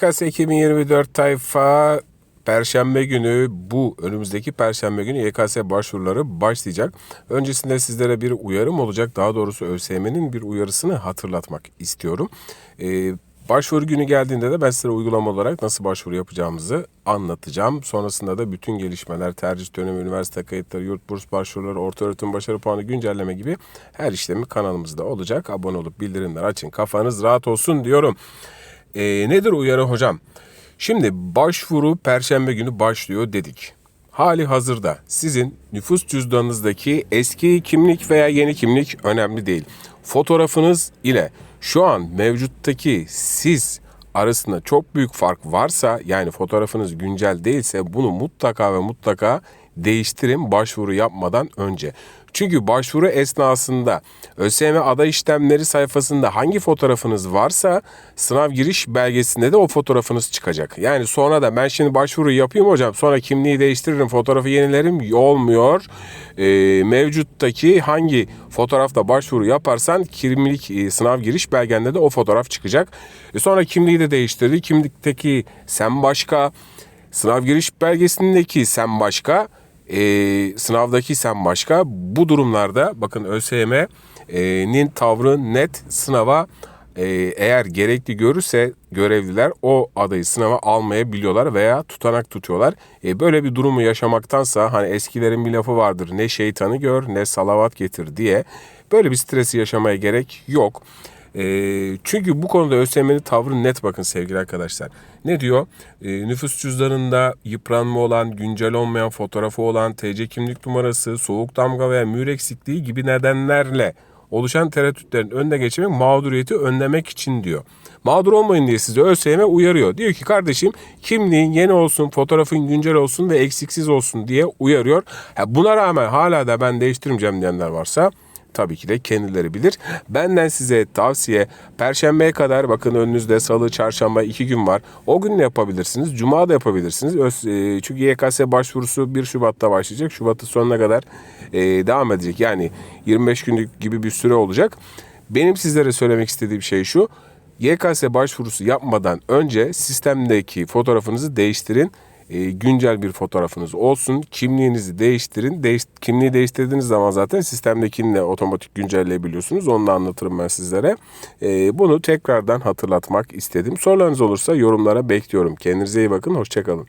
Kas 2024 tayfa Perşembe günü bu önümüzdeki Perşembe günü YKS başvuruları başlayacak. Öncesinde sizlere bir uyarım olacak. Daha doğrusu ÖSYM'nin bir uyarısını hatırlatmak istiyorum. Ee, başvuru günü geldiğinde de ben size uygulama olarak nasıl başvuru yapacağımızı anlatacağım. Sonrasında da bütün gelişmeler, tercih dönemi, üniversite kayıtları, yurt burs başvuruları, orta öğretim başarı puanı güncelleme gibi her işlemi kanalımızda olacak. Abone olup bildirimler açın. Kafanız rahat olsun diyorum. Ee, nedir uyarı hocam? Şimdi başvuru perşembe günü başlıyor dedik. Hali hazırda sizin nüfus cüzdanınızdaki eski kimlik veya yeni kimlik önemli değil. Fotoğrafınız ile şu an mevcuttaki siz arasında çok büyük fark varsa yani fotoğrafınız güncel değilse bunu mutlaka ve mutlaka değiştirin başvuru yapmadan önce. Çünkü başvuru esnasında ÖSYM aday işlemleri sayfasında hangi fotoğrafınız varsa sınav giriş belgesinde de o fotoğrafınız çıkacak. Yani sonra da ben şimdi başvuru yapayım hocam sonra kimliği değiştiririm fotoğrafı yenilerim olmuyor. Ee, mevcuttaki hangi fotoğrafta başvuru yaparsan kimlik e, sınav giriş belgende de o fotoğraf çıkacak. E, sonra kimliği de değiştirdi. Kimlikteki sen başka, sınav giriş belgesindeki sen başka, e, sınavdaki sen başka. Bu durumlarda bakın ÖSYM'nin tavrı net sınava e, eğer gerekli görürse görevliler o adayı sınava almayabiliyorlar veya tutanak tutuyorlar. E, böyle bir durumu yaşamaktansa hani eskilerin bir lafı vardır ne şeytanı gör ne salavat getir diye böyle bir stresi yaşamaya gerek yok. E, çünkü bu konuda ÖSYM'nin tavrı net bakın sevgili arkadaşlar. Ne diyor? E, nüfus cüzdanında yıpranma olan, güncel olmayan fotoğrafı olan, TC kimlik numarası, soğuk damga veya mühür eksikliği gibi nedenlerle oluşan tereddütlerin önüne geçmek mağduriyeti önlemek için diyor. Mağdur olmayın diye size ÖSYM uyarıyor. Diyor ki kardeşim kimliğin yeni olsun, fotoğrafın güncel olsun ve eksiksiz olsun diye uyarıyor. Ha, buna rağmen hala da ben değiştirmeyeceğim diyenler varsa tabii ki de kendileri bilir. Benden size tavsiye Perşembeye kadar bakın önünüzde salı, çarşamba iki gün var. O gün de yapabilirsiniz. Cuma da yapabilirsiniz. E, çünkü YKS başvurusu 1 Şubat'ta başlayacak. Şubat'ın sonuna kadar e, devam edecek. Yani 25 günlük gibi bir süre olacak. Benim sizlere söylemek istediğim şey şu. YKS başvurusu yapmadan önce sistemdeki fotoğrafınızı değiştirin e, güncel bir fotoğrafınız olsun. Kimliğinizi değiştirin. Değiş, kimliği değiştirdiğiniz zaman zaten sistemdekini otomatik güncelleyebiliyorsunuz. Onu da anlatırım ben sizlere. E, bunu tekrardan hatırlatmak istedim. Sorularınız olursa yorumlara bekliyorum. Kendinize iyi bakın. Hoşçakalın.